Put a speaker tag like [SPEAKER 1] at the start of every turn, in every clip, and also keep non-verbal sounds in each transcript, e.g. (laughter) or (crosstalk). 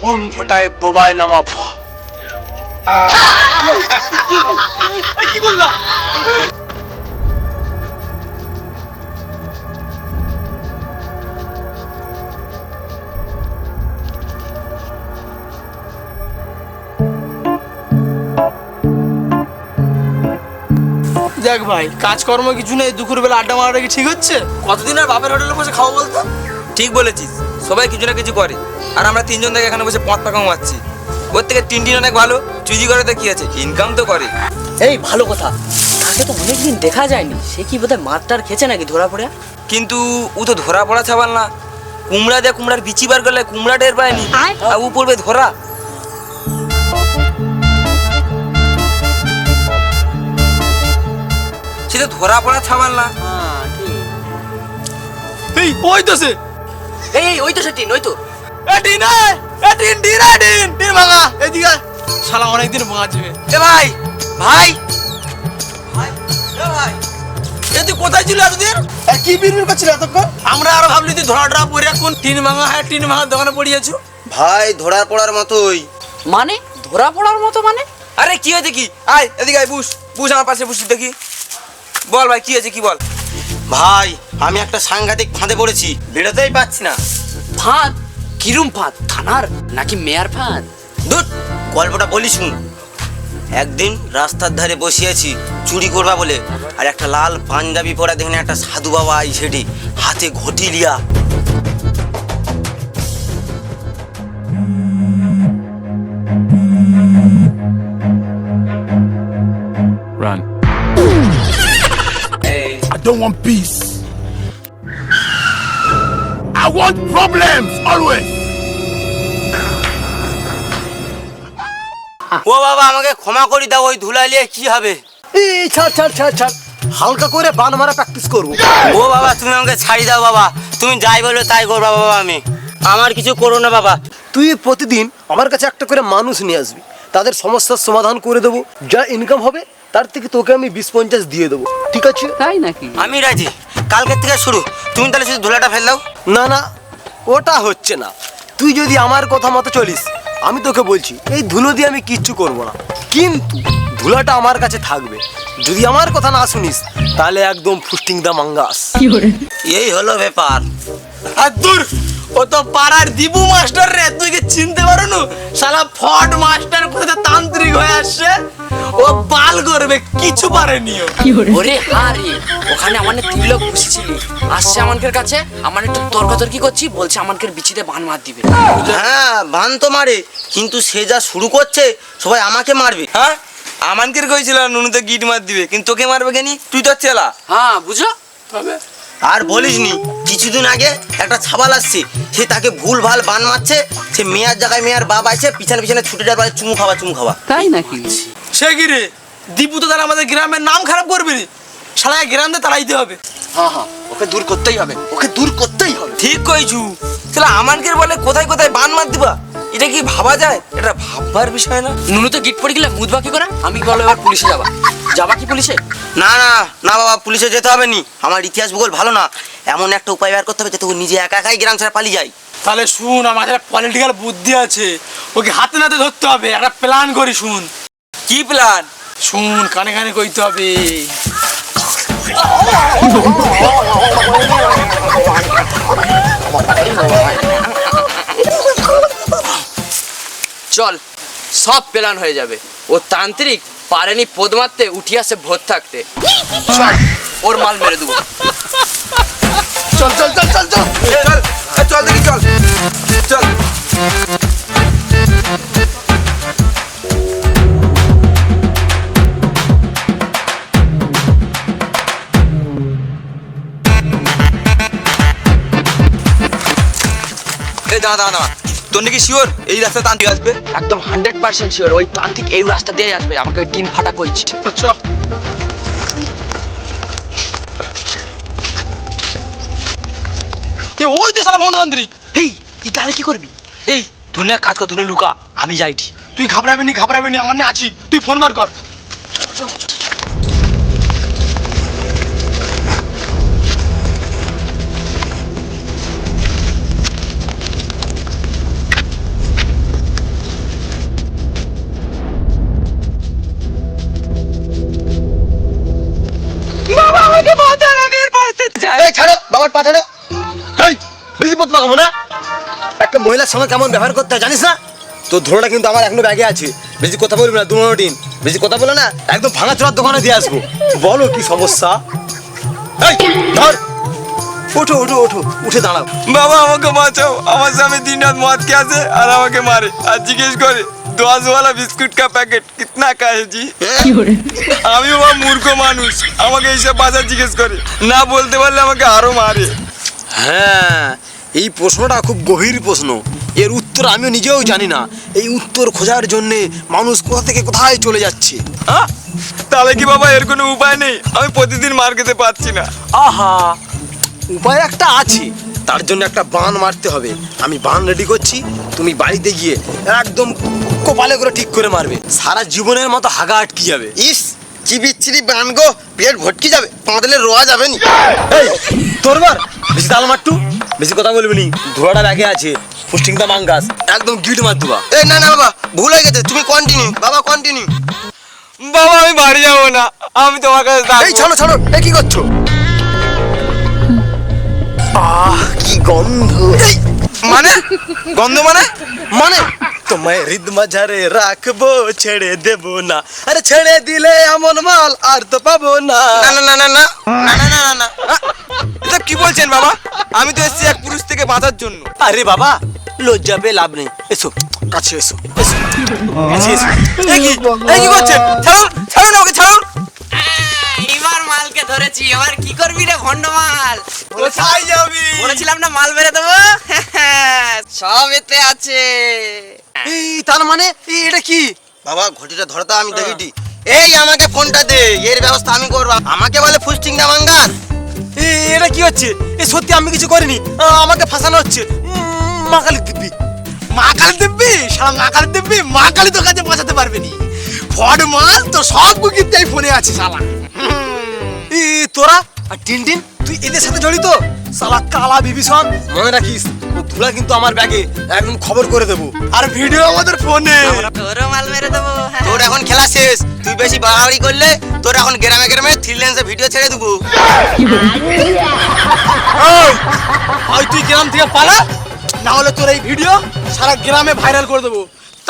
[SPEAKER 1] Bomb ফোটায় বোবায় নামাবো কি বললা
[SPEAKER 2] দেখ ভাই, কাজকর্ম কিছু নেই দুপুর বেলা আড্ডা মারাটা কি ঠিক হচ্ছে? কতদিন আর বাপের হোটেলে বসে খাব বলতো?
[SPEAKER 3] ঠিক বলেছিস। সবাই কিছু না কিছু করে। আর আমরা তিনজন থেকে এখানে বসে পথ পাকা মারছি ওর থেকে তিনটিন অনেক ভালো চুজি করে তো কি আছে? ইনকাম তো করে।
[SPEAKER 4] এই ভালো কথা। তাকে তো অনেকদিন দেখা যায়নি। সে কি বোধহয় মারটার খেছে নাকি ধরা পড়ে?
[SPEAKER 3] কিন্তু ও তো ধরা পড়া ছাবাল না। কুমড়া দিয়ে কুমড়ার বিচি বার করলে কুমড়া টের পায়নি। আর ও পড়বে ধরা। সে তো ধরা পড়া ছাবাল না।
[SPEAKER 2] এই ওই তো সে?
[SPEAKER 4] এই ওই তো সে টিন ওই তো।
[SPEAKER 2] এ টিন এ, এ টিন টিন এ টিন টিন ভাঙা এদিকে। শালা অনেকদিন ভাঙাচ্ছে
[SPEAKER 3] এ ভাই ভাই।
[SPEAKER 2] এ তুই কোথায় ছিল এতদিন? কি বিড়বিড় করছিল এতক্ষণ? আমরা আরও ভাবলি তুই ধরা ডরা পড়ে কোন টিন ভাঙা হ্যাঁ টিন ভাঙা দোকানে পড়িয়েছো।
[SPEAKER 3] ভাই ধরার পড়ার মতোই।
[SPEAKER 4] মানে? ধরা পড়ার মতো মানে?
[SPEAKER 3] আরে কি হয়েছে কি? আয় এদিকে আয় বুস বুস আমার পাশে বুস দেখি। বল ভাই কি হয়েছে কি বল? ভাই আমি একটা সাংঘাতিক ফাঁদে পড়েছি। বেরোতেই পাচ্ছি না।
[SPEAKER 4] ফাঁদ? কিরম ফাঁদ? থানার? নাকি মেয়ার ফাঁদ?
[SPEAKER 3] দূর গল্পটা বলি শুন একদিন রাস্তার ধারে বসিয়েছি চুরি করবা বলে আর একটা লাল পাঞ্জাবি পরা দেখেন একটা সাধু বাবা আই সেটি হাতে ঘটি লিয়া।
[SPEAKER 5] Don't want peace. I want problems always.
[SPEAKER 3] ও বাবা আমাকে ক্ষমা করি দাও ওই ধুলাই লিয়ে কি হবে?
[SPEAKER 6] এই ছাড় ছাড় ছাড় ছাড়। হালকা করে বান মারা প্র্যাকটিস করব।
[SPEAKER 3] ও বাবা তুমি আমাকে ছাড়ি দাও বাবা। তুমি যাই বলো তাই করবা বাবা আমি। আমার কিছু করো না বাবা।
[SPEAKER 6] তুই প্রতিদিন আমার কাছে একটা করে মানুষ নিয়ে আসবি। তাদের সমস্যার সমাধান করে দেবো। যা ইনকাম হবে তার থেকে তোকে আমি বিশ পঞ্চাশ দিয়ে দেবো। ঠিক আছে?
[SPEAKER 4] তাই নাকি?
[SPEAKER 3] আমি রাজি। কালকের থেকে শুরু। তুমি তাহলে শুধু ধুলাটা ফেল দাও।
[SPEAKER 6] না না ওটা হচ্ছে না। তুই যদি আমার কথা মতো চলিস আমি তোকে বলছি এই ধুলো দিয়ে আমি কিচ্ছু করব না। কিন্তু ধুলাটা আমার কাছে থাকবে। যদি আমার কথা না শুনিস তাহলে একদম ফুস্টিং দা মাঙ্গাস
[SPEAKER 3] এই হলো ব্যাপার।
[SPEAKER 2] আর দূর ও তো পাড়ার দিবু মাস্টার রে তুই কি চিনতে পারো না শালা ফট মাস্টার কোথায় তান্ত্রিক হয়ে আসছে? ও বাল করবে কিছু পারেনি
[SPEAKER 4] ওরে হারে ওখানে আমার তিন লোক বসেছিলি। আসছে আমানকের কাছে আমার একটু তর্কাতর্কি করছি বলছে আমানকে বিচিতে বান মার দিবে।
[SPEAKER 3] হ্যাঁ বান তো মারে কিন্তু সে যা শুরু করছে সবাই আমাকে মারবে। হ্যাঁ? আমানকে কইছিল নুনুতে গিট মার দিবে কিন্তু তোকে মারবে কেনি? তুই তো চেলা।
[SPEAKER 4] হ্যাঁ বুঝো?
[SPEAKER 3] আর বলিসনি কিছুদিন আগে একটা ছাবাল আসছে সে তাকে ভুল ভালো বান মারছে সে মেয়ার জায়গায় মেয়ার বাবা আছে পিছনে পিছনে ছুটে যাওয়ার চুমু খাওয়া চুমু খাওয়া।
[SPEAKER 4] তাই নাকি?
[SPEAKER 2] সে কি রে? দীপু তো তারা আমাদের গ্রামের নাম খারাপ করবে রে। শালা গ্রাম দিয়ে তাড়াইতে হবে।
[SPEAKER 6] হ্যাঁ হ্যাঁ ওকে দূর করতেই হবে ওকে দূর করতেই হবে।
[SPEAKER 3] ঠিক কইছু। তাহলে আমানকে বলে কোথায় কোথায় বান মার দিবা? এটা কি ভাবা যায়? এটা ভাববার বিষয় না।
[SPEAKER 4] নুনু তো গিট পড়ে গেলে মুদবা কি করে। আমি বলো এবার পুলিশে যাবা। যাবা কি পুলিশে?
[SPEAKER 3] না না না বাবা পুলিশে যেতে হবে নি। আমার ইতিহাস ভূগোল ভালো না। এমন একটা উপায় বের করতে হবে যাতে ও নিজে একা একাই গ্রাম ছেড়ে পালিয়ে যায়।
[SPEAKER 2] তাহলে শুন আমার একটা পলিটিক্যাল বুদ্ধি আছে। ওকে হাতে নাতে ধরতে হবে। একটা প্ল্যান করি শুন।
[SPEAKER 3] কি প্ল্যান
[SPEAKER 2] শুন কানে কানে কইতে হবে।
[SPEAKER 4] চল সব প্ল্যান হয়ে যাবে। ও তান্ত্রিক পারেনি পদ মারতে উঠি আসে ভোর থাকতে। চল ওর মাল মেরে দেবো।
[SPEAKER 2] চল চল চল চল চল।
[SPEAKER 3] চল চল। চল। তোর নাকি শিওর এই রাস্তা তান্ত্রিক আসবে?
[SPEAKER 4] একদম হান্ড্রেড পার্সেন্ট শিওর ওই তান্ত্রিক এই রাস্তা দিয়ে আসবে আমাকে টিন ফাটা কইছে।
[SPEAKER 2] এ ওই তো শালা ভণ্ডতান্ত্রিক
[SPEAKER 4] এই তুই তাহলে কি করবি?
[SPEAKER 2] এই ধনে কাজ কর ধনে লুকা আমি যাইটি। তুই ঘাবড়াবি নি ঘাবড়াবি নি আমার আছি। তুই ফোন মার কর।
[SPEAKER 6] ছাড় পা ছেড়ে এই বেশি পথ লাগাবো না? একটা মহিলার সঙ্গে কেমন ব্যবহার করতে হয় জানিস না? তোর ধরোটা কিন্তু আমার এখনও ব্যাগে আছে। বেশি কথা বলবি না দু দিন বেশি কথা বলে না একদম ভাঙা চোরার দোকানে দিয়ে আসব। বলো কি সমস্যা? এই ধর। ওঠো ওঠো ওঠো উঠে দাঁড়াও।
[SPEAKER 2] বাবা আমাকে বাঁচাও। আমার স্বামী দিন রাত মদ কে আসে আর আমাকে মারে। আর জিজ্ঞেস করে দশ वाला বিস্কুট কা প্যাকেট কিতনা কা है जी আমি বাবা মূর্খ মানুষ আমাকে এইসব ভাষা জিজ্ঞেস করে না বলতে পারলে আমাকে আরো মারে
[SPEAKER 6] হ্যাঁ এই প্রশ্নটা খুব গভীর প্রশ্ন এর উত্তর আমিও নিজেও জানি না এই উত্তর খোঁজার জন্য মানুষ কোথা থেকে কোথায় চলে যাচ্ছে
[SPEAKER 2] হ্যাঁ? তাহলে কি বাবা এর কোনো উপায় নেই আমি প্রতিদিন মার খেতে পারছি না
[SPEAKER 6] আহা উপায় একটা আছে। তার জন্য একটা বান মারতে হবে। আমি বান রেডি করছি। তুমি বাড়িতে গিয়ে একদম কপালে করে ঠিক করে মারবে। সারা জীবনের মতো হাগা আটকে যাবে।
[SPEAKER 3] ইস কি বিচ্ছিরি বান গো। পেট ভটকে যাবে। পাঁদলে রোয়া যাবে নি।
[SPEAKER 6] এই তোর বার বেশি তাল মারটু বেশি কথা বলবি নি। ধোয়াটা ব্যাগে আছে। পুষ্টিং দা মাঙ্গাস। একদম গিট মার দুবা।
[SPEAKER 3] এই না না বাবা ভুল হয়ে গেছে। তুমি কন্টিনিউ বাবা কন্টিনিউ
[SPEAKER 2] বাবা আমি বাড়ি যাব না। আমি তোমার কাছে
[SPEAKER 6] এই। ছাড়ো ছাড়ো। এ কি করছ? আহ কি গন্ধ।
[SPEAKER 2] মানে? গন্ধ মানে?
[SPEAKER 6] মানে? তোমায় হৃদ মাঝারে রাখব ছেড়ে দেব না। আরে ছেড়ে দিলে এমন মাল আর তো পাবো না।
[SPEAKER 3] না না না না না। না না না
[SPEAKER 2] এটা কি বলছেন বাবা? আমি তো এসেছি এক পুরুষ থেকে বাঁচার জন্য।
[SPEAKER 6] আরে বাবা লজ্জা পেয়ে লাভ নেই। এসো কাছে এসো এসো। কাছে এসো।
[SPEAKER 2] এই কি এই কি করছেন? ছাড়ুন ছাড়ুন আমাকে ছাড়ুন।
[SPEAKER 4] এবার মালকে ধরেছি এবার কি করবি রে ভন্ড মাল?
[SPEAKER 2] কোথায় যাবি?
[SPEAKER 4] বলেছিলাম না মাল বেড়ে দেবো? (laughs) সব এতে আছে।
[SPEAKER 6] এই তার মানে? এটা কি?
[SPEAKER 3] বাবা ঘটিটা ধরতা আমি দেখিটি এই আমাকে ফোনটা দে এর ব্যবস্থা আমি করব। আমাকে বলে ফুস্টিং না
[SPEAKER 6] এটা কি হচ্ছে? এই সত্যি আমি কিছু করিনি। আমাকে ফাঁসানো হচ্ছে। উম, মাকালি দিব্যি।
[SPEAKER 2] মা কালী দিব্যি? সারা মা কালী দিব্যি? মা কালী তোর কাছে বাঁচাতে পারবে নি। ফড মাল তো সব বুকিতে ফোনে আছে শালা।
[SPEAKER 6] তোরা আর টিন টিন তুই এদের সাথে জড়িত? সালা কালা বিভীষণ মনে রাখিস ও ধুলা কিন্তু আমার ব্যাগে একদম খবর করে দেবো।
[SPEAKER 2] আর ভিডিও আমাদের ফোনে।
[SPEAKER 4] তোরও মাল মেরে দেবো।
[SPEAKER 3] তোর এখন খেলা শেষ। তুই বেশি বাড়াবাড়ি করলে তোর এখন গ্রামে গ্রামে থ্রি লেন্সে ভিডিও ছেড়ে দেবো।
[SPEAKER 2] ওই তুই গ্রাম থেকে পালা? না হলে তোর এই ভিডিও সারা গ্রামে ভাইরাল করে দেবো।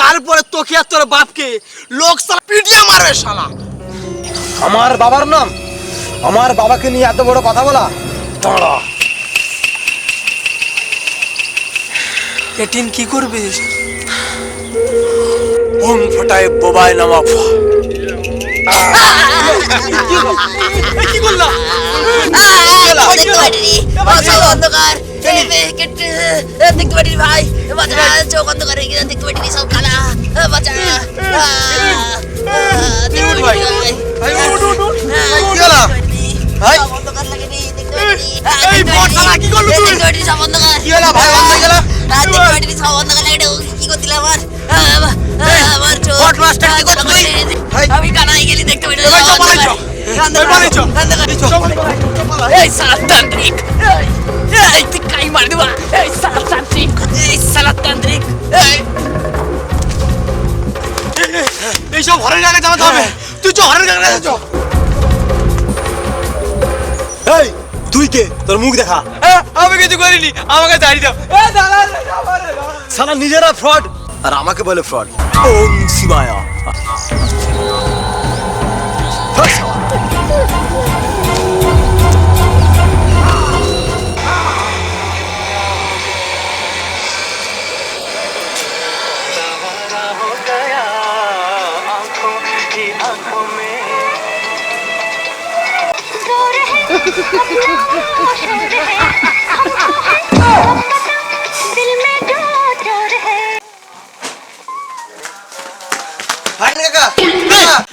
[SPEAKER 2] তারপরে তোকে আর তোর বাপকে লোক সালা পিটিয়ে মারবে শালা।
[SPEAKER 6] আমার বাবার নাম আমার বাবাকে নিয়ে এত বড় কথা বলা? দাঁড়া।
[SPEAKER 2] এটিন কি করবে? ওম ফটায় বোবায় নামা ফা কি করলা
[SPEAKER 7] দেখতে পারিনি অন্ধকার। দেখতে পারিনি ভাই। বাচ্চা চোখ অন্ধকার হয়ে গেছে দেখতে সব কালা। বাচ্চা। দেখতে
[SPEAKER 2] ভাই এইসব হরের গানে যাওয়া যাবে তুই চ হরের গানে যাও
[SPEAKER 6] এই তুই কে? তোর মুখ দেখা।
[SPEAKER 2] আমি কিছু করিনি আমাকে জানি দাও।
[SPEAKER 6] সালা নিজেরা ফ্রড আর আমাকে বলে ফ্রড ওম শিবায়া। ধর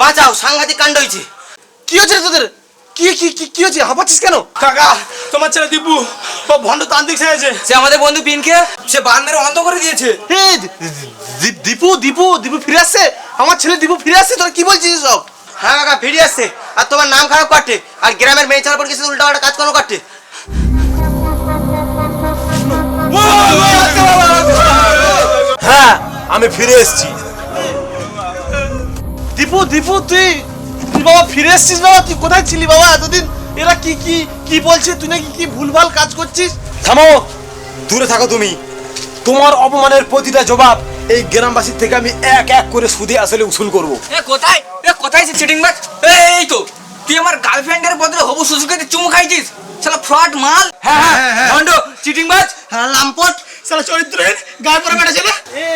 [SPEAKER 3] বাঁচাও সাংঘাতিক কাণ্ড হয়েছে
[SPEAKER 6] কি হচ্ছে তোদের? কি কি কি কি হচ্ছে? হাঁপাচ্ছিস কেন?
[SPEAKER 2] কাকা তোমার ছেলে দীপু ও ভণ্ড তান্ত্রিক সেজেছে
[SPEAKER 4] সে আমাদের বন্ধু পিনকে সে বান মেরে অন্ধ করে দিয়েছে।
[SPEAKER 6] দীপু দীপু দীপু ফিরে আসছে? আমার ছেলে দীপু ফিরে আসছে? তোরা কি বলছিস সব
[SPEAKER 3] হ্যাঁ কাকা ফিরে আসছে। আর তোমার নাম খারাপ কাটে আর গ্রামের মেয়ে ছাড়া পর কিছু উল্টা পাল্টা কাজকর্ম কাটে
[SPEAKER 6] হ্যাঁ আমি ফিরে এসেছি। দীপু দীপু তুই তুই বাবা ফিরে এসেছিস বাবা? তুই কোথায় ছিলি বাবা? এতদিন
[SPEAKER 1] এরা কি কি কি বলছে? তুই নাকি কি ভুলভাল কাজ করছিস?
[SPEAKER 6] থামো দূরে থাকো তুমি। তোমার অপমানের প্রতিটা জবাব এই গ্রামবাসীর থেকে আমি এক এক করে সুদে আসলে উসুল করব।
[SPEAKER 2] এ কোথায়? এ কোথায় সে চিটিং বাজ এই তো তুই আমার গার্লফ্রেন্ডের বদলে হবু সুজুকে চুমু খাইছিস? শালা ফ্রড মাল। হ্যাঁ হ্যাঁ ভন্ড চিটিং বাজ লাম্পট শালা চরিত্রহীন গায়ে পড়া বেটা ছেলে।
[SPEAKER 1] এ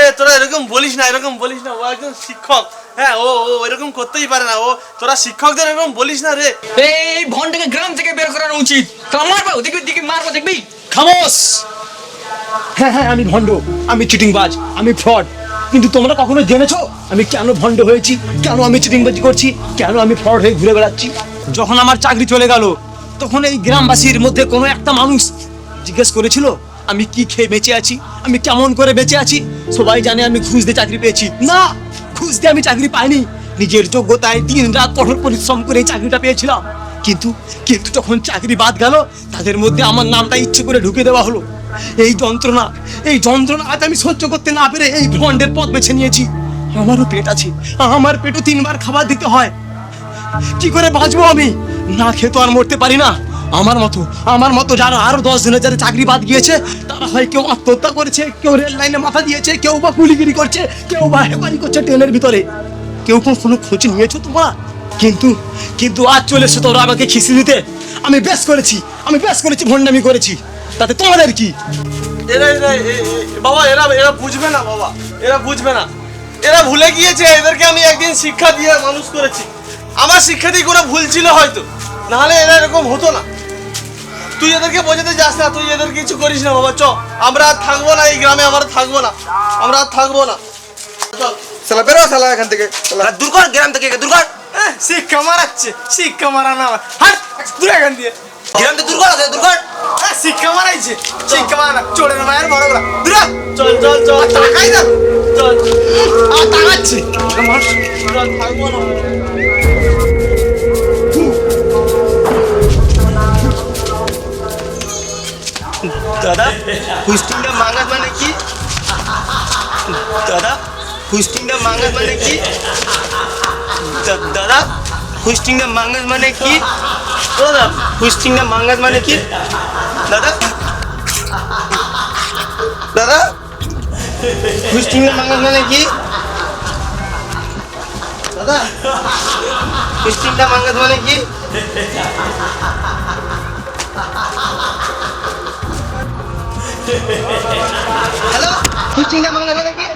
[SPEAKER 1] এ, তোরা এরকম বলিস না এরকম বলিস না ও একজন শিক্ষক। হ্যাঁ ও ও এরকম করতেই পারে না ও তোরা শিক্ষকদের এরকম বলিস না রে।
[SPEAKER 2] এই ভন্ডকে গ্রাম থেকে বের করানো উচিত। মারবো দেখবি দেখবি মারবো দেখবি?
[SPEAKER 6] খামোশ! হ্যাঁ হ্যাঁ আমি ভণ্ড। আমি চিটিংবাজ, আমি ফ্রড কিন্তু তোমরা কখনো জেনেছো আমি কেন ভণ্ড হয়েছি? কেন আমি চিটিংবাজি করছি? কেন আমি ফ্রড হয়ে ঘুরে বেড়াচ্ছি? যখন আমার চাকরি চলে গেল, তখন এই গ্রামবাসীর মধ্যে কোনো একটা মানুষ জিজ্ঞেস করেছিল, আমি কি খেয়ে বেঁচে আছি? আমি কেমন করে বেঁচে আছি? সবাই জানে আমি ঘুষ দিয়ে চাকরি পেয়েছি। না, ঘুষ দিয়ে আমি চাকরি পাইনি। নিজের যোগ্যতায় দিন রাত কঠোর পরিশ্রম করে চাকরিটা পেয়েছিলাম। কিন্তু কিন্তু যখন চাকরি বাদ গেল, তাদের মধ্যে আমার নামটা ইচ্ছে করে ঢুকে দেওয়া হলো। এই যন্ত্রণা এই যন্ত্রণা আজ আমি সহ্য করতে না পেরে এই ভ্রণ্ডের পথ বেছে নিয়েছি। আমারও পেট আছে, আমার পেটও তিনবার খাবার দিতে হয়। কি করে বাঁচবো আমি? না খেয়ে তো আর মরতে পারি না। আমার মতো আমার মতো যারা আরও দশ দিনের যারা চাকরি বাদ গিয়েছে তারা হয় কেউ আত্মহত্যা করেছে, কেউ রেল লাইনে মাথা দিয়েছে, কেউ বা গুলিগিরি করছে, কেউ বা হেপারি করছে ট্রেনের ভিতরে। কেউ কোনো খোঁজ নিয়েছো তোমরা? কিন্তু কিন্তু আজ চলে এসে তোরা আমাকে খিসি দিতে। আমি বেশ করেছি, আমি বেশ করেছি, ভণ্ডামি করেছি। তাতে তোমাদের কি?
[SPEAKER 1] এরা এরা বাবা এরা এরা বুঝবে না বাবা। এরা বুঝবে না। এরা ভুলে গিয়েছে এদেরকে আমি একদিন শিক্ষা দিয়ে মানুষ করেছি। আমার শিক্ষাতেই কোনো ভুল ছিল হয়তো। নাহলে এরা এরকম হতো না। তুই এদেরকে বোঝাতে যাস না তুই এদের কিছু করিস না বাবা চ। আমরা আর থাকব না এই গ্রামে আমরা থাকব না। আমরা আর থাকব না। চল।
[SPEAKER 2] শালা বেরো শালা এখান থেকে।
[SPEAKER 3] দূর কর গ্রাম থেকে দূর কর।
[SPEAKER 1] শিক্ষা মারাচ্ছে শিক্ষা মারানো আমার। হাট দূরে এখান দিয়ে।
[SPEAKER 3] গ্রাম থেকে দূর কর ওকে দূর কর
[SPEAKER 1] এহ, শিক্ষা মারাইছে শিক্ষা মারা চোরের মায়ের বড় বড়। দূরে চল চল চল। টাকাই না। চল। আর টাকাচ্ছি চল থাকব না।
[SPEAKER 6] দাদা হুস্টিংটা মাঙ্গাস মানে কি? দাদা হুস্টিংটা মাঙ্গাস মানে কি? দাদা। হুস্টিংটা মাঙ্গাস মানে কি দাদা হুস্টিংটা মাঙ্গাস মানে কি দাদা দাদা হুস্টিংটা মাঙ্গাস মানে কি দাদা হুস্টিংটা মাঙ্গাস মানে কি হ্যালো হুস্টিংটা মাঙ্গাস মানে কি